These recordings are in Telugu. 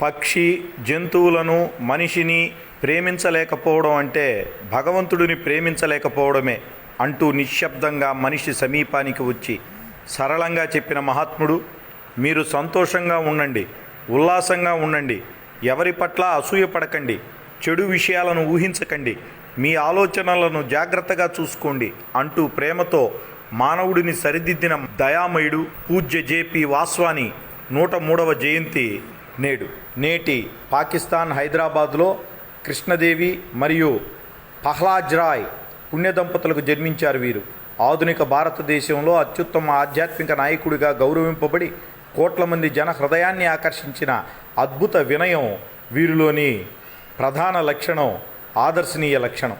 పక్షి జంతువులను మనిషిని ప్రేమించలేకపోవడం అంటే భగవంతుడిని ప్రేమించలేకపోవడమే అంటూ నిశ్శబ్దంగా మనిషి సమీపానికి వచ్చి సరళంగా చెప్పిన మహాత్ముడు మీరు సంతోషంగా ఉండండి ఉల్లాసంగా ఉండండి ఎవరి పట్ల అసూయపడకండి చెడు విషయాలను ఊహించకండి మీ ఆలోచనలను జాగ్రత్తగా చూసుకోండి అంటూ ప్రేమతో మానవుడిని సరిదిద్దిన దయామయుడు పూజ్య జేపీ వాస్వాని నూట మూడవ జయంతి నేడు నేటి పాకిస్తాన్ హైదరాబాద్లో కృష్ణదేవి మరియు పహ్లాజ్ రాయ్ పుణ్య దంపతులకు జన్మించారు వీరు. ఆధునిక భారతదేశంలో అత్యుత్తమ ఆధ్యాత్మిక నాయకుడిగా గౌరవింపబడి కోట్ల మంది జన హృదయాన్ని ఆకర్షించిన అద్భుత వినయం వీరిలోని ప్రధాన లక్షణం ఆదర్శనీయ లక్షణం.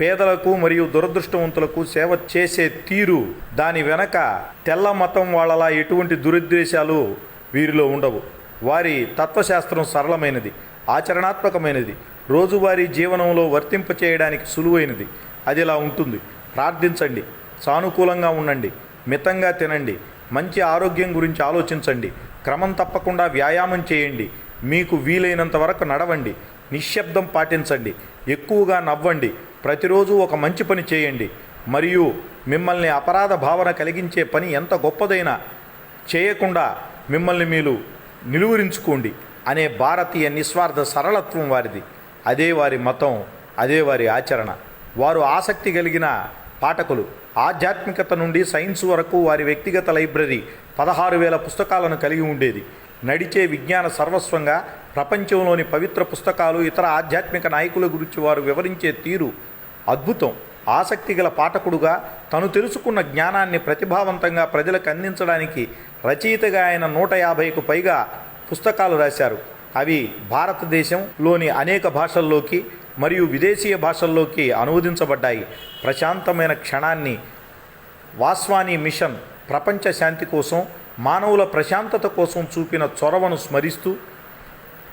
పేదలకు మరియు దురదృష్టవంతులకు సేవ చేసే తీరు దాని వెనక తెల్ల మతం వాళ్ళలా ఎటువంటి దురుద్దేశాలు వీరిలో ఉండవు. వారి తత్వశాస్త్రం సరళమైనది ఆచరణాత్మకమైనది రోజువారీ జీవనంలో వర్తింపచేయడానికి సులువైనది. అది ఇలా ఉంటుంది. ప్రార్థించండి సానుకూలంగా ఉండండి మితంగా తినండి మంచి ఆరోగ్యం గురించి ఆలోచించండి క్రమం తప్పకుండా వ్యాయామం చేయండి మీకు వీలైనంత వరకు నడవండి నిశ్శబ్దం పాటించండి ఎక్కువగా నవ్వండి ప్రతిరోజు ఒక మంచి పని చేయండి మరియు మిమ్మల్ని అపరాధ భావన కలిగించే పని ఎంత గొప్పదైనా చేయకుండా మిమ్మల్ని మీరు నిలువరించుకోండి అనే భారతీయ నిస్వార్థ సరళత్వం వారిది. అదే వారి మతం అదే వారి ఆచరణ. వారు ఆసక్తి కలిగిన పాఠకులు. ఆధ్యాత్మికత నుండి సైన్స్ వరకు వారి వ్యక్తిగత లైబ్రరీ పదహారు వేల పుస్తకాలను కలిగి ఉండేది. నడిచే విజ్ఞాన సర్వస్వంగా ప్రపంచంలోని పవిత్ర పుస్తకాలు ఇతర ఆధ్యాత్మిక నాయకుల గురించి వారు వివరించే తీరు అద్భుతం. ఆసక్తి గల పాఠకుడుగా తను తెలుసుకున్న జ్ఞానాన్ని ప్రతిభావంతంగా ప్రజలకు అందించడానికి రచయితగా ఆయన నూట యాభైకు పైగా పుస్తకాలు రాశారు. అవి భారతదేశంలోని అనేక భాషల్లోకి మరియు విదేశీయ భాషల్లోకి అనువదించబడ్డాయి. ప్రశాంతమైన క్షణాన్ని వాస్వాని మిషన్ ప్రపంచ శాంతి కోసం మానవుల ప్రశాంతత కోసం చూపిన చొరవను స్మరిస్తూ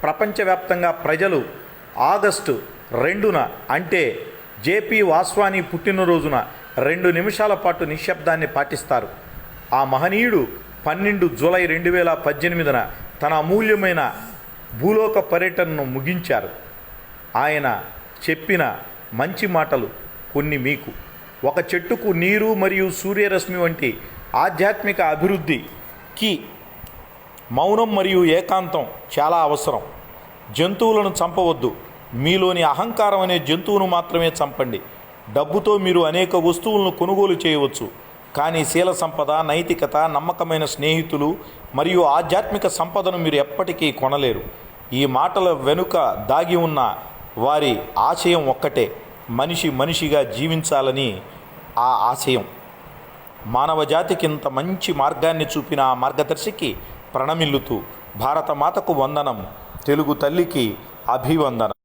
ప్రపంచవ్యాప్తంగా ప్రజలు ఆగస్టు రెండున అంటే జేపీ వాస్వాని పుట్టినరోజున రెండు నిమిషాల పాటు నిశ్శబ్దాన్ని పాటిస్తారు. ఆ మహనీయుడు పన్నెండు జూలై రెండు వేల పద్దెనిమిదిన తన అమూల్యమైన భూలోక పర్యటనను ముగించారు. ఆయన చెప్పిన మంచి మాటలు కొన్ని మీకు. ఒక చెట్టుకు నీరు మరియు సూర్యరశ్మి వంటి ఆధ్యాత్మిక అభివృద్ధికి మౌనం మరియు ఏకాంతం చాలా అవసరం. జంతువులను చంపవద్దు. మీలోని అహంకారం అనే జంతువును మాత్రమే చంపండి. డబ్బుతో మీరు అనేక వస్తువులను కొనుగోలు చేయవచ్చు. కానీ శీల సంపద నైతికత నమ్మకమైన స్నేహితులు మరియు ఆధ్యాత్మిక సంపదను మీరు ఎప్పటికీ కొనలేరు. ఈ మాటల వెనుక దాగి ఉన్న వారి ఆశయం ఒక్కటే మనిషి మనిషిగా జీవించాలని ఆ ఆశయం. మానవ జాతికి ఇంత మంచి మార్గాన్ని చూపిన ఆ మార్గదర్శికి ప్రణమిల్లుతూ భారతమాతకు వందనం తెలుగు తల్లికి అభివందనం.